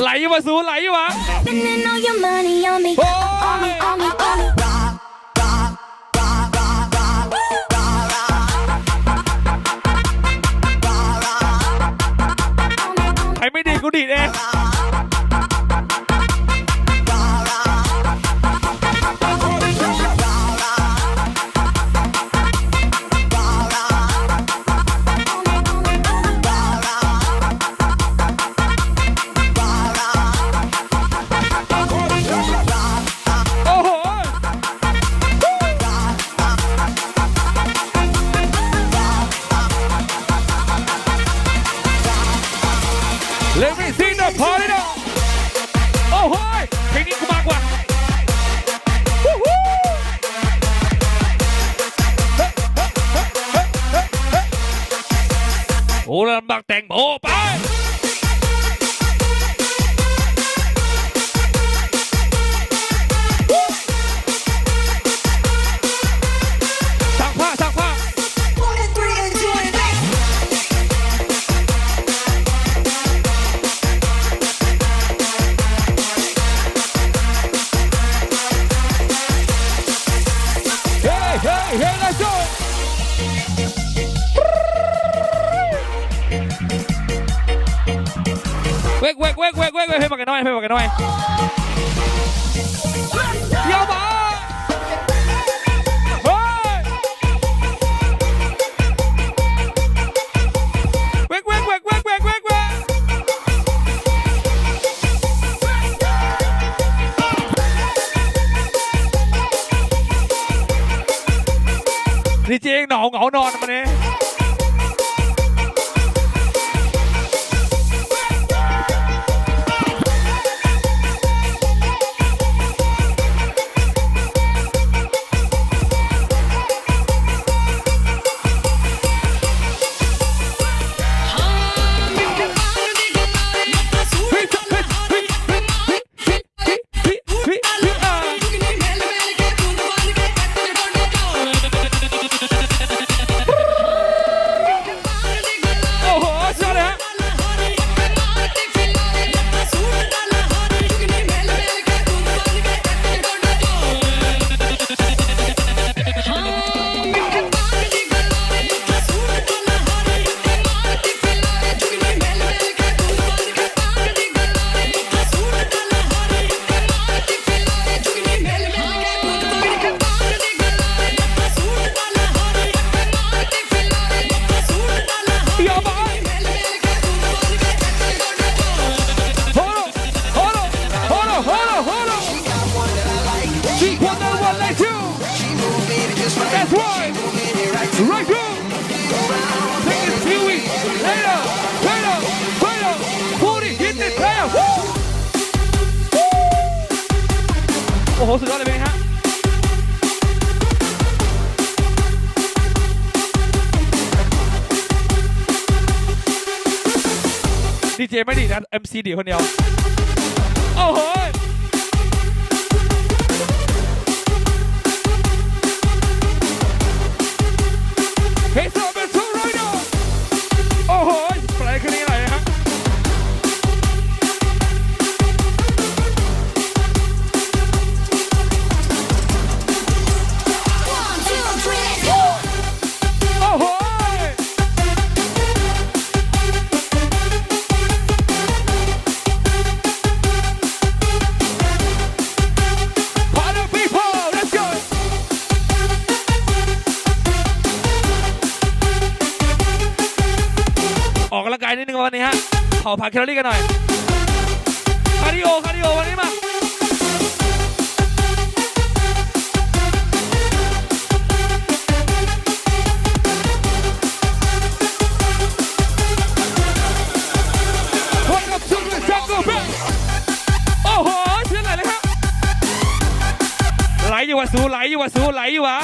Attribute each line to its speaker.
Speaker 1: ไหลมาสูไหลวะ
Speaker 2: Spending all your money on me,
Speaker 1: Oh.
Speaker 2: on me, on me, on me.
Speaker 1: ใครไม่ดีกูดีดเอง Let me see the party now โอ้โหเพลงนี้กูมากกว่าวู้ฮู้โอ้ลำบักแต่งโมไป เวกเวกเวกเวกเวกดีเจเหงาเหงานอนมาเนี่ย that one like two That's right Right through Take it few weeks later later later Put it hit the player Woo โอ้โหสุดยอดเลยเป็นไงฮะดีเจไม่ดีนะ MC ดีคนเดียว โอ้โห นิดนึงวันนี้ฮะเผาผลาญแคลอรี่กันหน่อย คาร์ดิโอ คาร์ดิโอ วันนี้มา Welcome to the jungle band โอ้โหชื่ออะไรเลยครับไหลอยู่วะสูไหลอยู่วะสูไหลอยู่วะ